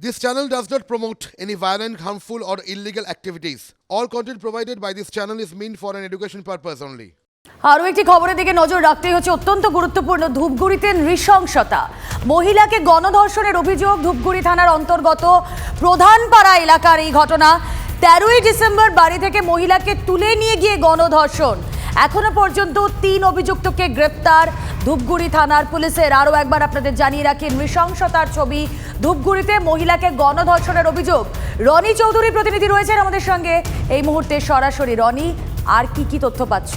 This channel does not promote any violent, harmful, or illegal activities. All content provided by this channel is meant for an education purpose only. আরও একটি খবরের দিকে নজর রাখতেই হচ্ছে অত্যন্ত গুরুত্বপূর্ণ ধূপগুড়িতে নৃশংসতা মহিলাকে গণধর্ষণের অভিযোগ ধূপগুড়ি থানার অন্তর্গত প্রধানপাড়া এলাকার এই ঘটনা তেরোই ডিসেম্বর বাড়ি থেকে মহিলাকে তুলে নিয়ে গিয়ে গণধর্ষণ এখনও পর্যন্ত তিন অভিযুক্তকে গ্রেপ্তার। ধূপগুড়ি থানার পুলিশের আরও একবার আপনাদের জানিয়ে রাখি, নৃশংসতার ছবি ধূপগুড়িতে মহিলাকে গণধর্ষণের অভিযোগ। রনি চৌধুরী প্রতিনিধি রয়েছেন আমাদের সঙ্গে। এই মুহূর্তে সরাসরি রনি, আর কি কি তথ্য পাচ্ছ?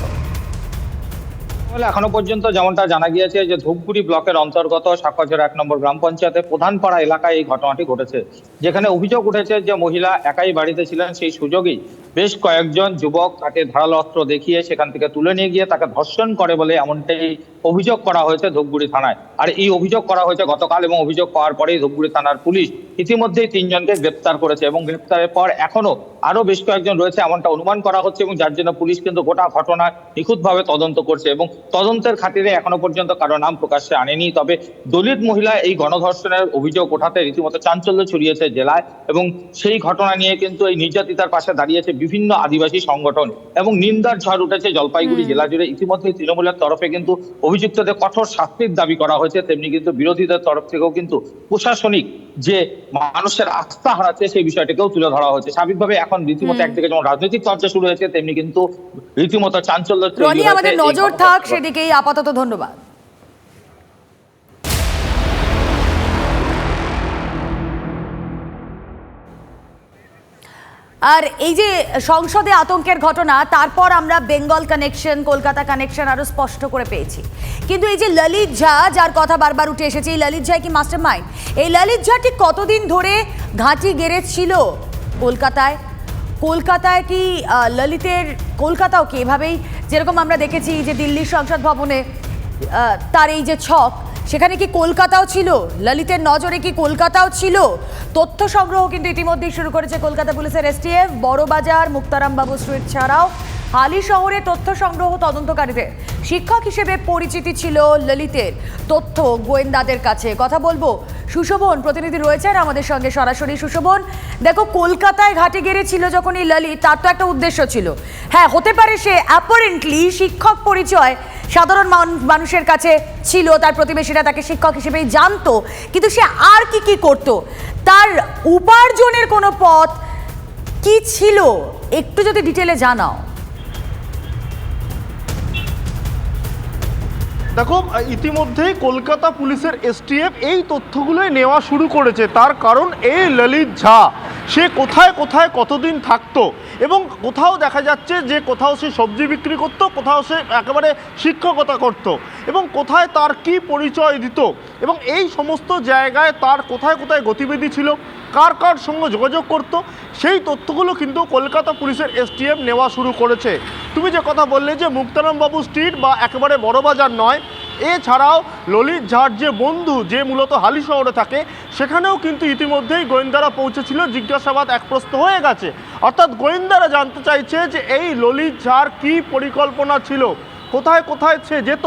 এখনও পর্যন্ত যেমনটা জানা গিয়েছে যে ধূপগুড়ি ব্লকের অন্তর্গত সাকাজের এক নম্বর গ্রাম পঞ্চায়েতের প্রধানপাড়া এলাকায় এই ঘটনাটি ঘটেছে। যেখানে অভিযোগ উঠেছে যে মহিলা একাই বাড়িতে ছিলেন, সেই সুযোগেই বেশ কয়েকজন যুবক তাকে ধারালো অস্ত্র দেখিয়ে সেখান থেকে তুলে নিয়ে গিয়ে তাকে ধর্ষণ করে বলে এমনটাই অভিযোগ করা হয়েছে ধূপগুড়ি থানায়। আর এই অভিযোগ করা হয়েছে গতকাল এবং অভিযোগ পাওয়ার পরেই ধূপগুড়ি থানার পুলিশ ইতিমধ্যেই তিনজনকে গ্রেপ্তার করেছে এবং গ্রেপ্তারের পর এখনও আরও বেশ কয়েকজন রয়েছে এমনটা অনুমান করা হচ্ছে এবং যার জন্য পুলিশ কিন্তু গোটা ঘটনা নিখুঁতভাবে তদন্ত করছে এবং তদন্তের খাতিরে এখনও পর্যন্ত কারও নাম প্রকাশ্যে আনেনি। তবে দলিত মহিলা এই গণধর্ষণের অভিযোগ ওঠাতে রীতিমতো চাঞ্চল্য ছড়িয়েছে জেলায় এবং সেই ঘটনা নিয়ে কিন্তু এই নির্যাতিতার পাশে দাঁড়িয়েছে বিভিন্ন আদিবাসী সংগঠন এবং নিন্দার ঝড় উঠেছে জলপাইগুড়ি জেলা জুড়ে। ইতিমধ্যে তৃণমূলের তরফে কিন্তু অভিযুক্তদের কঠোর শাস্তির দাবি করা হয়েছে তেমনি কিন্তু বিরোধীদের তরফ থেকেও কিন্তু প্রশাসনিক যে মানুষের আস্থা হারাচ্ছে সেই বিষয়টিকেও তুলে ধরা হয়েছে। স্বাভাবিকভাবে এখন রীতিমতো একদিকে যেমন রাজনৈতিক চর্চা শুরু হয়েছে তেমনি কিন্তু রীতিমতো চাঞ্চল্য রনি আমাদের নজর থাক সেদিকেই আপাতত ধন্যবাদ। আর এই যে সংসদে আতঙ্কের ঘটনা তারপর আমরা বেঙ্গল কানেকশন কলকাতা কানেকশন আরও স্পষ্ট করে পেয়েছি। কিন্তু এই যে ললিত ঝা যার কথা বারবার উঠে এসেছে এই ললিত ঝা কি মাস্টার মাইন্ড এই ললিত ঝা ঠিক কতদিন ধরে ঘাঁটি গেড়ে ছিল কলকাতায়? কলকাতায় কি ললিতের কলকাতাও কি? এভাবেই যেরকম আমরা দেখেছি যে দিল্লির সংসদ ভবনে তার এই যে ছক, সেখানে কি কলকাতাও ছিল? ললিতের নজরে কি কলকাতাও ছিল? তথ্য সংগ্রহ কিন্তু ইতিমধ্যেই শুরু করেছে কলকাতা পুলিশের এসটিএফ বড়বাজার, মুক্তারামবাবু স্ট্রিট ছাড়াও। হালি শহরে তথ্য সংগ্রহ তদন্তকারীদের শিক্ষক হিসেবে পরিচিতি ছিল ললিতের। তথ্য গোয়েন্দাদের কাছে। কথা বলব সুশোভন, প্রতিনিধি রয়েছেন আমাদের সঙ্গে সরাসরি। সুশোভন, দেখো কলকাতায় ঘাটে গেড়েছিল যখন এই ললিত তার তো একটা উদ্দেশ্য ছিল। হ্যাঁ হতে পারে সে অ্যাপারেন্টলি শিক্ষক পরিচয় সাধারণ মানুষের কাছে ছিল, তার প্রতিবেশীরা তাকে শিক্ষক হিসেবেই জানতো, কিন্তু সে আর কি কি করত? তার উপার্জনের কোনো পথ কি ছিল? একটু যদি ডিটেলে জানাও। দেখো ইতিমধ্যেই কলকাতা পুলিশের এসটিএফ এই তথ্যগুলোই নেওয়া শুরু করেছে। তার কারণ এই ললিত ঝা। সে কোথায় কোথায়, কতদিন থাকতো? এবং কোথাও দেখা যাচ্ছে যে কোথাও সে সবজি বিক্রি করতো, কোথাও সে একেবারে শিক্ষকতা করত। এবং কোথায় তার কি পরিচয় দিত? এবং এই সমস্ত জায়গায় তার কোথায় কোথায় গতিবিধি ছিল? কার কার সঙ্গে যোগাযোগ করত, সেই তথ্যগুলো কিন্তু কলকাতা পুলিশের এসটিএফ নেওয়া শুরু করেছে। তুমি যে কথা বললে যে মুক্তারামবাবু স্ট্রিট বা একেবারে বড়বাজার নয়, এছাড়াও ললিত ঝাড় যে বন্ধু, যে মূলত হালি শহরে থাকে, সেখানেও কিন্তু ইতিমধ্যেই গোয়েন্দারা পৌঁছেছিল, জিজ্ঞাসাবাদ একপ্রস্ত হয়ে গেছে। অর্থাৎ গোয়েন্দারা জানতে চাইছে যে এই ললিত ঝাড় কী পরিকল্পনা ছিল, কোথায় কোথায় সে যেত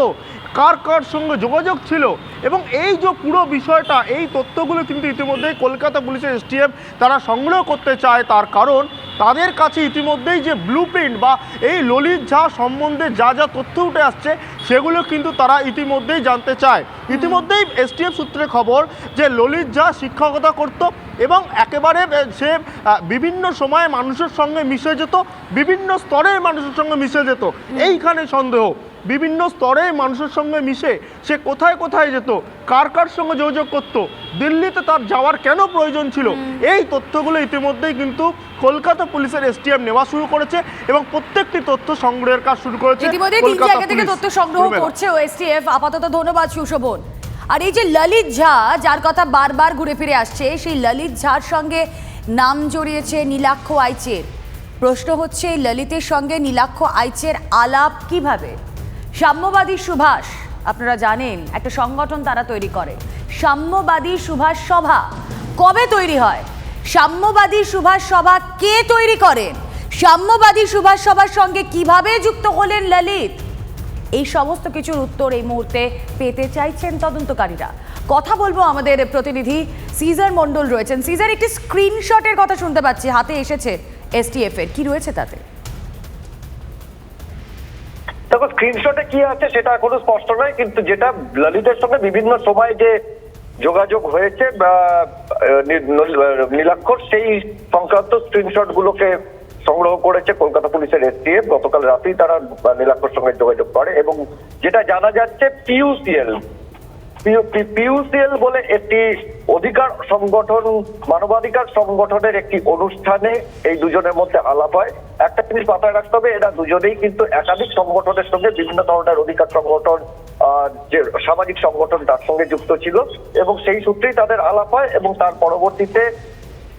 কার কার সঙ্গে যোগাযোগ ছিল এবং এই যে পুরো বিষয়টা এই তথ্যগুলো কিন্তু ইতিমধ্যেই কলকাতা পুলিশের এসটিএফ তারা সংগ্রহ করতে চায়। তার কারণ তাদের কাছে ইতিমধ্যেই যে ব্লু বা এই ললিত ঝা সম্বন্ধে যা যা তথ্য উঠে আসছে সেগুলো কিন্তু তারা ইতিমধ্যেই জানতে চায়। ইতিমধ্যেই এসটিএফ সূত্রে খবর যে ললিত ঝা শিক্ষকতা করত এবং একেবারে সে বিভিন্ন সময়ে মানুষের সঙ্গে মিশে যেত বিভিন্ন স্তরের মানুষের সঙ্গে মিশে যেত। এইখানে সন্দেহ বিভিন্ন স্তরে মানুষের সঙ্গে মিশে সে কোথায় কোথায় যেত কার কার সঙ্গে যোগাযোগ করতো দিল্লিতে তার যাওয়ার কেন প্রয়োজন ছিল? এই তথ্যগুলো ইতিমধ্যেই কিন্তু কলকাতা পুলিশের এসটিএম নেওয়া শুরু করেছে এবং প্রত্যেকটি তথ্য সংগ্রহের কাজ শুরু করেছে ইতিমধ্যে তিন জায়গা থেকে তথ্য সংগ্রহ। করছে ও এসটিএফ। আপাতত ধন্যবাদ সুশোভন। আর এই যে ললিত ঝা, যার কথা বারবার ঘুরে ফিরে আসছে, সেই ললিত ঝার সঙ্গে নাম জড়িয়েছে নীলাক্ষ আইচের। প্রশ্ন হচ্ছে, ললিতের সঙ্গে নীলাক্ষ আইচের আলাপ কীভাবে? সাম্যবাদী সুভাষ, আপনারা জানেন, একটা সংগঠন তারা তৈরি করে। সাম্যবাদী সুভাষ সভা কবে তৈরি হয়? সাম্যবাদী সুভাষ সভা কে তৈরি করেন? সাম্যবাদী সুভাষ সভার সঙ্গে কীভাবে যুক্ত হলেন ললিত? এই সমস্ত কিছুর উত্তর এই মুহূর্তে পেতে চাইছেন তদন্তকারীরা। কথা বলব আমাদের প্রতিনিধি সিজার মণ্ডল রয়েছেন। সিজার, একটি স্ক্রিনশটের কথা শুনতে পাচ্ছি। হাতে এসেছে এসটিএফ এর। কি রয়েছে তাতে? দেখো, স্ক্রিনশটে কি আছে সেটা এখনও স্পষ্ট নয়, কিন্তু যেটা ললিতের সঙ্গে বিভিন্ন সময় যে যোগাযোগ হয়েছে, বা নীলাক্ষর, সেই সংক্রান্ত স্ক্রিনশট গুলোকে সংগ্রহ করেছে কলকাতা পুলিশের এসটিএফ। গতকাল রাতেই তারা নীলাক্ষর সঙ্গে যোগাযোগ করে এবং যেটা জানা যাচ্ছে, পিইউসিএল। পিইউসিএল বলে একটি অধিকার সংগঠন, মানবাধিকার সংগঠনের একটি অনুষ্ঠানে এই দুজনের মধ্যে আলাপ হয়। একটা জিনিস মাথায় রাখতে হবে, এরা দুজনেই কিন্তু একাধিক সংগঠনের সঙ্গে বিভিন্ন ধরনের অধিকার সংগঠন যে সামাজিক সংগঠন তার সঙ্গে যুক্ত ছিল এবং সেই সূত্রেই তাদের আলাপ হয় এবং তার পরবর্তীতে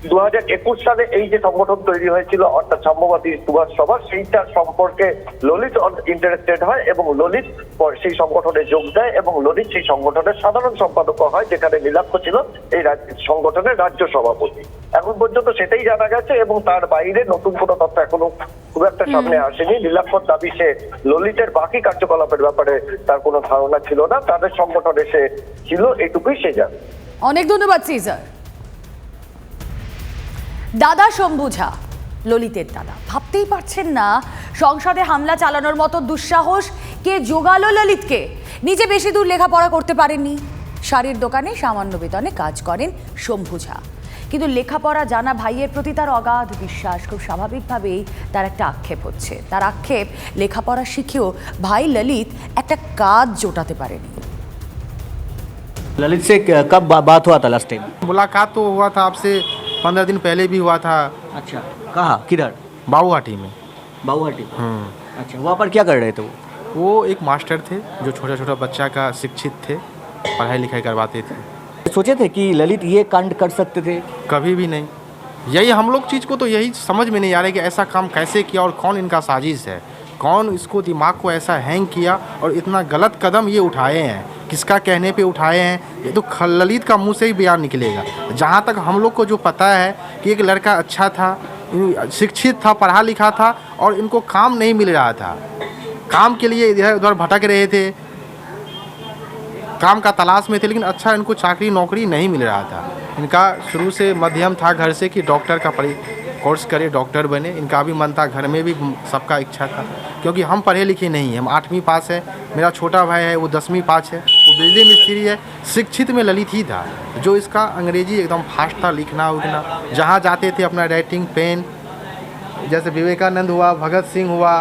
দু হাজার একুশ সালে এই যে সংগঠন তৈরি হয়েছিল অর্থাৎ সাম্যবাদী সুভাষ সভা সেইটার সম্পর্কে ললিত ইন্টারেস্টেড হয় এবং ললিত সেই সংগঠনে যোগ দেয় এবং ললিত সেই সংগঠনের সাধারণ সম্পাদক হয় যেখানে নীলাক্ষ ছিল এই সংগঠনের রাজ্য সভাপতি। এখন পর্যন্ত সেটাই জানা গেছে এবং তার বাইরে নতুন কোনো তথ্য এখনও খুব একটা সামনে আসেনি। নীলাক্ষর দাবি সে ললিতের বাকি কার্যকলাপের ব্যাপারে তার কোনো ধারণা ছিল না। তাদের সংগঠনে সে ছিল এইটুকুই সে জানে। অনেক ধন্যবাদ সিজার। দাদা শম্ভু ঝা ললিতের দাদা ভাবতেই পারছেন না সংসদে হামলা চালানোর মতো দুঃসাহস কে জোগালো ললিতকে নিজে বেশি দূর লেখাপড়া করতে পারেননি শাড়ির দোকানে সামান্য বেতনে কাজ করেন শম্ভু ঝা কিন্তু লেখাপড়া জানা ভাইয়ের প্রতি তার অগাধ বিশ্বাস খুব স্বাভাবিকভাবেই তার একটা আক্ষেপ হচ্ছে তার আক্ষেপ লেখাপড়া শিখেও ভাই ললিত একটা কাজ জোটাতে পারেনি ललित से क- कब बा, बात हुआ था लास्ट टाइम मुलाकात तो हुआ था आपसे पंद्रह दिन पहले भी हुआ था। अच्छा कहाँ? किधर? बाबूहाटी में। बाबूहाटी अच्छा वहाँ पर क्या कर रहे थे वो? वो एक मास्टर थे जो छोटा छोटा बच्चा का शिक्षित थे पढ़ाई लिखाई करवाते थे। सोचे थे कि ललित ये कांड कर सकते थे? कभी भी नहीं। यही हम लोग चीज़ को तो यही समझ में नहीं आ रहा है कि ऐसा काम कैसे किया और कौन इनका साजिश है। कौन इसको दिमाग को ऐसा हैंग किया और इतना गलत कदम ये उठाए हैं। किसका कहने पे उठाए हैं, ये तो ललित का मुँह से ही बयान निकलेगा। जहाँ तक हम लोग को जो पता है कि एक लड़का अच्छा था, शिक्षित था, पढ़ा लिखा था और इनको काम नहीं मिल रहा था, काम के लिए इधर उधर भटक रहे थे, काम का तलाश में थे, लेकिन अच्छा इनको चाकरी, नौकरी नहीं मिल रहा था। इनका शुरू से मध्यम था घर से कि डॉक्टर का पढ़ी कोर्स करे, डॉक्टर बने। इनका भी मन था, घर में भी सबका इच्छा था, क्योंकि हम पढ़े लिखे नहीं हैं। हम आठवीं पास है। मेरा छोटा भाई है, वो दसवीं पास है। वो बिजली मिस्त्री है, शिक्षित में ललित ही था, जो इसका अंग्रेज़ी एकदम फास्ट था, लिखना उखना जहाँ जाते थे अपना राइटिंग पेन जैसे विवेकानंद हुआ, भगत सिंह हुआ,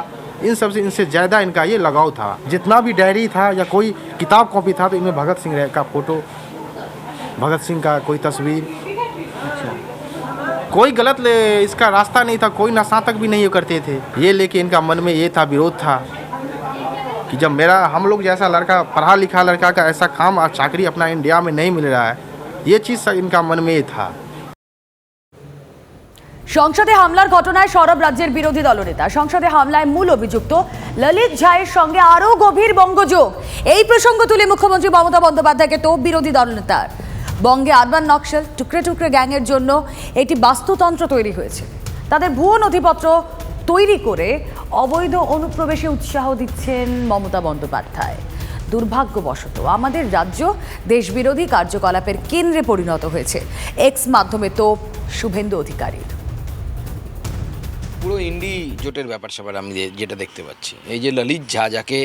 इन सबसे, इनसे ज़्यादा इनका ये लगाव था। जितना भी डायरी था या कोई किताब कॉपी था तो इनमें भगत सिंह का फ़ोटो भगत सिंह का कोई तस्वीर। कोई गलत इसका रास्ता नहीं था, कोई नशा तक भी नहीं करते थे। ये लेके इनका मन में ये था, विरोध था। कि जब मेरा हम लोग जैसा लड़का पढ़ा लिखा लड़का का ऐसा काम और चाकरी अपना इंडिया में नहीं मिल रहा है ये चीज़ इनका मन में ये था সংসদে হামলার ঘটনায় সরব রাজ্যের বিরোধী দলনেতা সংসদে হামলায় মূল অভিযুক্ত ললিত ঝায়ের সঙ্গে আরও গভীর বঙ্গযোগ এই প্রসঙ্গ তুলে মুখ্যমন্ত্রী মমতা বন্দ্যোপাধ্যায়কে তো বিরোধী দলনেতার বঙ্গে আরবান নকশাল টুকরে টুকরে গ্যাংয়ের জন্য একটি বাস্তুতন্ত্র তৈরি হয়েছে তাদের ভুয়ো নথিপত্র তৈরি করে অবৈধ অনুপ্রবেশে উৎসাহ দিচ্ছেন মমতা বন্দ্যোপাধ্যায়। দুর্ভাগ্যবশত আমাদের রাজ্য দেশবিরোধী কার্যকলাপের কেন্দ্রে পরিণত হয়েছে। এক্স মাধ্যমে তো শুভেন্দু অধিকারীর। পুরো ইন্ডি জোটের ব্যাপার স্যাপার আমি যেটা দেখতে পাচ্ছি। এই যে ললিত ঝা যাকে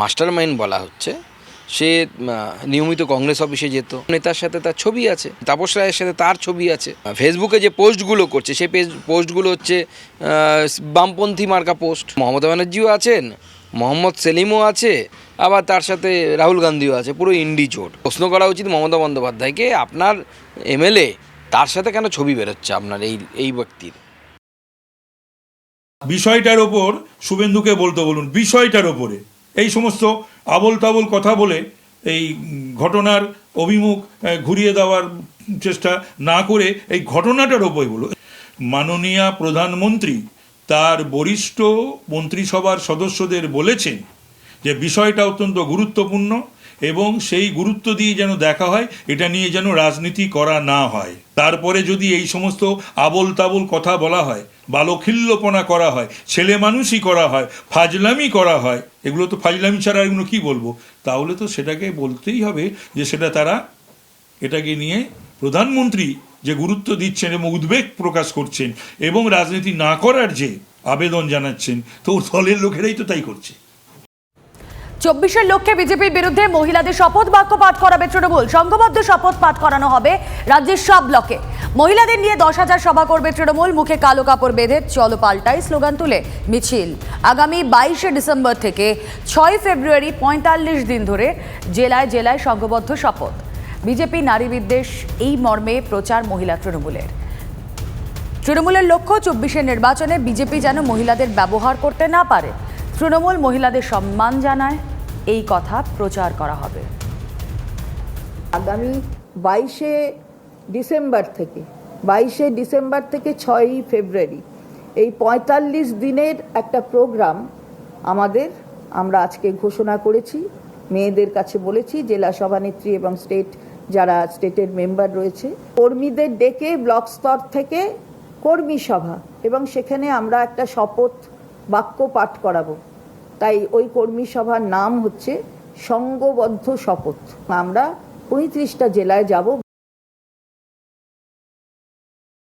মাস্টার মাইন্ড বলা হচ্ছে সে নিয়মিত কংগ্রেস অফিসে যেত। নেতার সাথে তার ছবি আছে, তাপস রায়ের সাথে তার ছবি আছে। ফেসবুকে যে পোস্টগুলো করছে সেই পোস্টগুলো হচ্ছে বামপন্থী মার্কা পোস্ট। মমতা ব্যানার্জিও আছেন, মোহাম্মদ সেলিমও আছে, আবার তার সাথে রাহুল গান্ধীও আছে, পুরো ইন্ডি জোট। প্রশ্ন করা উচিত মমতা বন্দ্যোপাধ্যায়কে, আপনার এমএলএ তার সাথে কেন ছবি বেরোচ্ছে আপনার এই এই ব্যক্তির? বিষয়টার ওপর শুভেন্দুকে বলতে বলুন, বিষয়টার ওপরে। এই সমস্ত আবল তাবল কথা বলে এই ঘটনার অভিমুখ ঘুরিয়ে দেওয়ার চেষ্টা না করে এই ঘটনাটার ওপরে বলো মাননীয় প্রধানমন্ত্রী তার বরিষ্ঠ মন্ত্রিসভার সদস্যদের বলেছেন যে বিষয়টা অত্যন্ত গুরুত্বপূর্ণ। এবং সেই গুরুত্ব দিয়ে যেন দেখা হয়, এটা নিয়ে যেন রাজনীতি করা না হয়। তারপরে যদি এই সমস্ত আবল তাবল কথা বলা হয়, বালখিল্যপনা করা হয়, ছেলে মানুষই করা হয়, ফাজলামি করা হয়, এগুলো তো ফাজলামি ছাড়া এগুলো কি বলব? তাহলে তো সেটাকে বলতেই হবে যে সেটা তারা এটাকে নিয়ে প্রধানমন্ত্রী যে গুরুত্ব দিচ্ছেন এবং উদ্বেগ প্রকাশ করছেন এবং রাজনীতি না করার যে আবেদন জানাচ্ছেন, তো দলের লোকেরাই তো তাই করছে। চব্বিশের লক্ষ্যে বিজেপির বিরুদ্ধে মহিলাদের শপথ বাক্য পাঠ করাবে তৃণমূল। সংঘবদ্ধ শপথ পাঠ করানো হবে রাজ্যের সব ব্লকে। মহিলাদের নিয়ে দশ হাজার সভা করবে তৃণমূল, মুখে কালো কাপড় বেঁধে চলো পাল্টাই স্লোগান তুলে মিছিল। আগামী বাইশে ডিসেম্বর থেকে ছয় ফেব্রুয়ারি পঁয়তাল্লিশ দিন ধরে জেলায় জেলায় সংঘবদ্ধ শপথ। বিজেপি নারী বিদ্বেষ এই মর্মে প্রচার মহিলা তৃণমূলের। তৃণমূলের লক্ষ্য চব্বিশের নির্বাচনে বিজেপি যেন মহিলাদের ব্যবহার করতে না পারে। তৃণমূল মহিলাদের সম্মান জানায় এই কথা প্রচার করা হবে। আগামী বাইশে ডিসেম্বর থেকে, বাইশে ডিসেম্বর থেকে ছয়ই ফেব্রুয়ারি, এই পঁয়তাল্লিশ দিনের একটা প্রোগ্রাম আমাদের, আমরা আজকে ঘোষণা করেছি, মেয়েদের কাছে বলেছি, জেলা সভানেত্রী এবং স্টেট, যারা স্টেটের মেম্বার রয়েছে, কর্মীদের ডেকে ব্লক স্তর থেকে কর্মী সভা, এবং সেখানে আমরা একটা শপথ বাক্য পাঠ করাবো। তাই ওই কর্মী সভার নাম হচ্ছে সঙ্গবদ্ধ শপথ। আমরা পঁয়ত্রিশটা জেলায় যাব